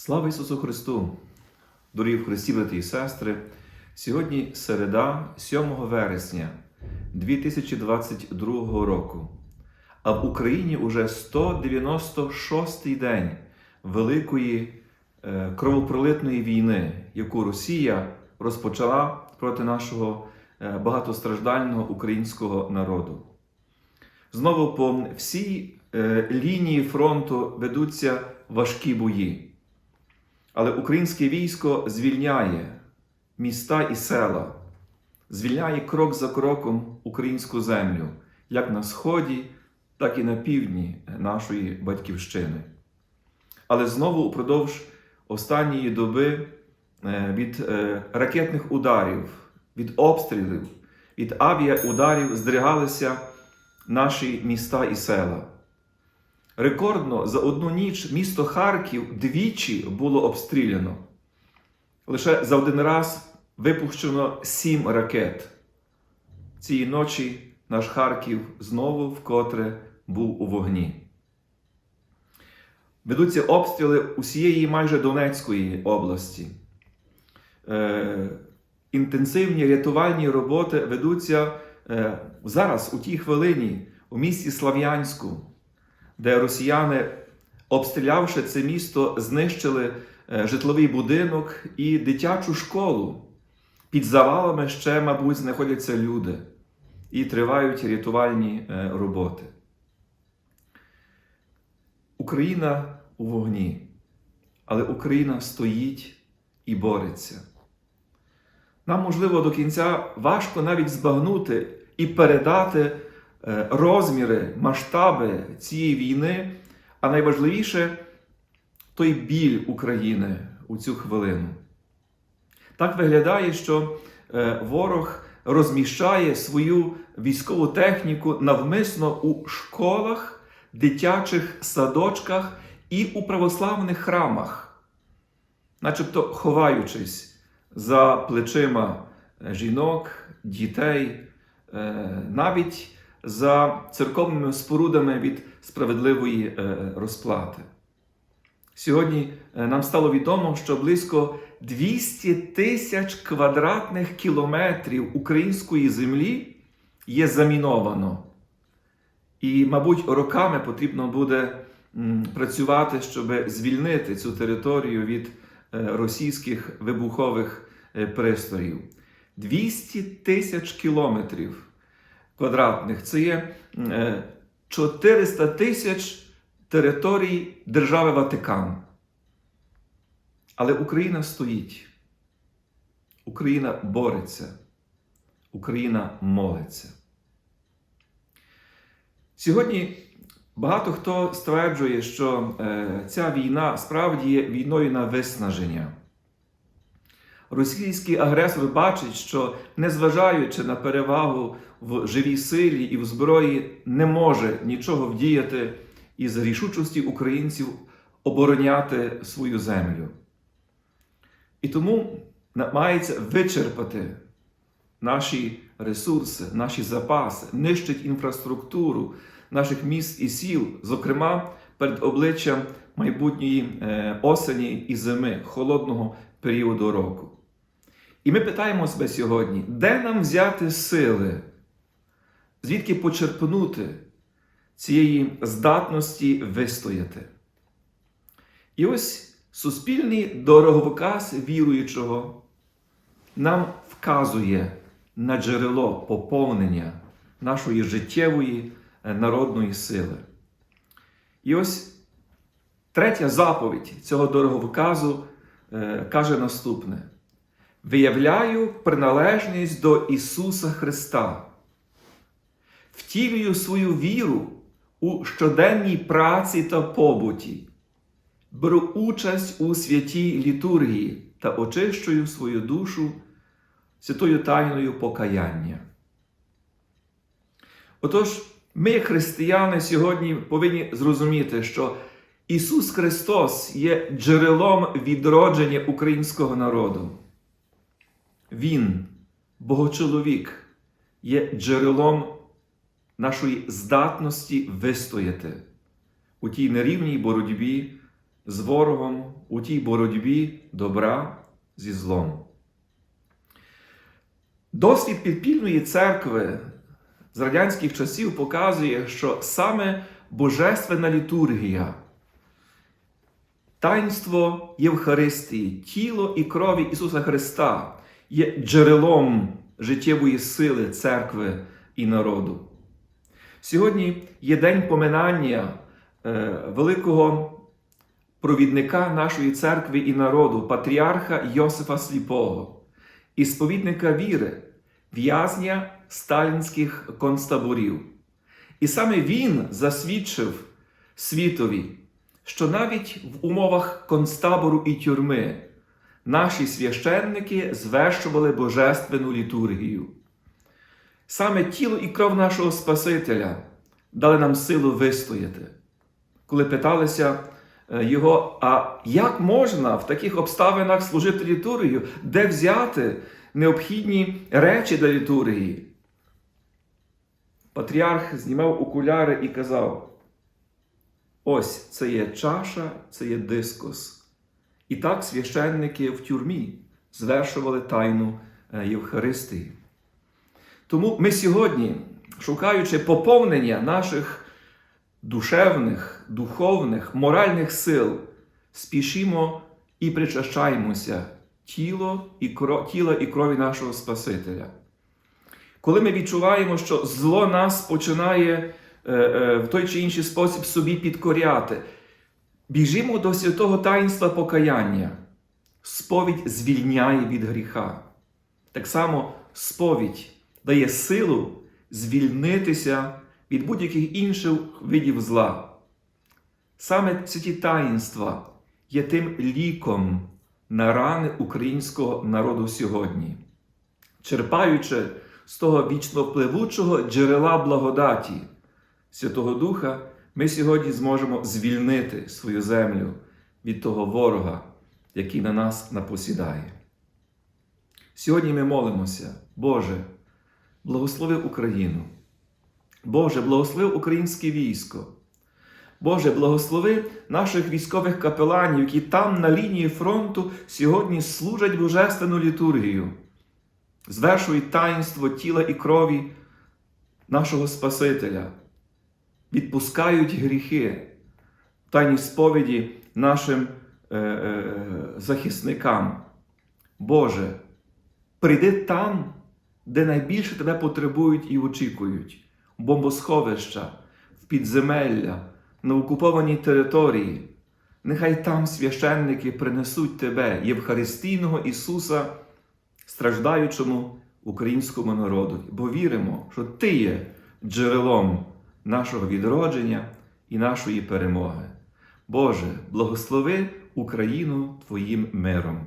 Слава Ісусу Христу! Дорогі в Христі, брати і сестри! Сьогодні середа, 7 вересня 2022 року. А в Україні уже 196-й день Великої е, кровопролитної війни, яку Росія розпочала проти нашого е, багатостраждального українського народу. Знову по всій е, лінії фронту ведуться важкі бої. Але українське військо звільняє міста і села, звільняє крок за кроком українську землю, як на сході, так і на півдні нашої батьківщини. Але знову упродовж останньої доби е, від е, ракетних ударів, від обстрілів, від авіаударів здригалися наші міста і села. Рекордно за одну ніч місто Харків двічі було обстріляно. Лише за один раз випущено сім ракет. Цієї ночі наш Харків знову вкотре був у вогні. Ведуться обстріли усієї майже Донецької області. Е, інтенсивні рятувальні роботи ведуться е, зараз, у тій хвилині, у місті Слав'янську де росіяни, обстрілявши це місто, знищили е, житловий будинок і дитячу школу. Під завалами ще, мабуть, знаходяться люди і тривають рятувальні е, роботи. Україна у вогні, але Україна стоїть і бореться. Нам, можливо, до кінця важко навіть збагнути і передати розміри, масштаби цієї війни, а найважливіше той біль України у цю хвилину. Так виглядає, що е, ворог розміщає свою військову техніку навмисно у школах, дитячих садочках і у православних храмах, начебто ховаючись за плечима жінок, дітей, е, навіть за церковними спорудами від справедливої е, розплати. Сьогодні е, нам стало відомо, що близько 200 тисяч квадратних кілометрів української землі є заміновано. І, мабуть, роками потрібно буде працювати, щоб звільнити цю територію від е, російських вибухових пристроїв. 200 тисяч кілометрів квадратних це є е, 400 тисяч територій держави Ватикан. Але Україна стоїть. Україна бореться. Україна молиться. Сьогодні багато хто стверджує, що е, ця війна справді є війною на виснаження. Російський агресор бачить, що незважаючи на перевагу в живій силі і в зброї, не може нічого вдіяти із рішучості українців обороняти свою землю. І тому намагається вичерпати наші ресурси, наші запаси, нищить інфраструктуру наших міст і сіл, зокрема перед обличчям майбутньої е, осені і зими, холодного періоду року. І ми питаємо себе сьогодні, де нам взяти сили, звідки почерпнути цієї здатності вистояти. І ось суспільний дороговиказ віруючого нам вказує на джерело поповнення нашої життєвої е, народної сили. І ось третя заповідь цього дороговиказу е, каже наступне: виявляю приналежність до Ісуса Христа, втілюю свою віру у щоденній праці та побуті, беру участь у святій літургії та очищую свою душу святою тайною покаяння. Отож, ми, християни, сьогодні повинні зрозуміти, що Ісус Христос є джерелом відродження українського народу. Він, Богочоловік, є джерелом нашої здатності вистояти у тій нерівній боротьбі з ворогом у тій боротьбі добра зі злом. Досвід підпільної церкви з радянських часів показує, що саме Божественна літургія, таїнство Євхаристії, тіло і крові Ісуса Христа є джерелом життєвої сили церкви і народу. Сьогодні є день поминання е, великого провідника нашої церкви і народу, патріарха Йосифа Сліпого, і сповідника віри, в'язня сталінських концтаборів. І саме він засвідчив світові, що навіть в умовах концтабору і тюрми наші священники звершували божественну літургію. Саме тіло і кров нашого Спасителя дали нам силу вистояти. Коли питалися е, його, а як можна в таких обставинах служити літургію, де взяти необхідні речі для літургії? Патріарх знімав окуляри і казав: ось це є чаша, це є дискус. І так священники в тюрмі звершували тайну е, Євхаристії. Тому ми сьогодні, шукаючи поповнення наших душевних, духовних, моральних сил, спішимо і причащаємося тіло і кров, тіла і крові нашого Спасителя. Коли ми відчуваємо, що зло нас починає е, е, в той чи інший спосіб собі підкоряти, біжимо до святого таїнства покаяння. Сповідь звільняє від гріха. Так само сповідь дає силу звільнитися від будь-яких інших видів зла. Саме ці таїнства є тим ліком на рани українського народу сьогодні, черпаючи з того вічно впливучого джерела благодаті Святого Духа, ми сьогодні зможемо звільнити свою землю від того ворога, який на нас напосідає. Сьогодні ми молимося, Боже, благослови Україну. Боже, благослови українське військо. Боже, благослови наших військових капеланів, які там на лінії фронту сьогодні служать божественну літургію, звершують таїнство тіла і крові нашого Спасителя, відпускають гріхи, тайні сповіді нашим е, е, захисникам. Боже, прийди там, де найбільше тебе потребують і очікують, бомбосховища, в підземелля, на окупованій території. Нехай там священники принесуть тебе, Євхаристійного Ісуса, страждаючому українському народу, бо віримо, що Ти є джерелом нашого відродження і нашої перемоги. Боже, благослови Україну Твоїм миром.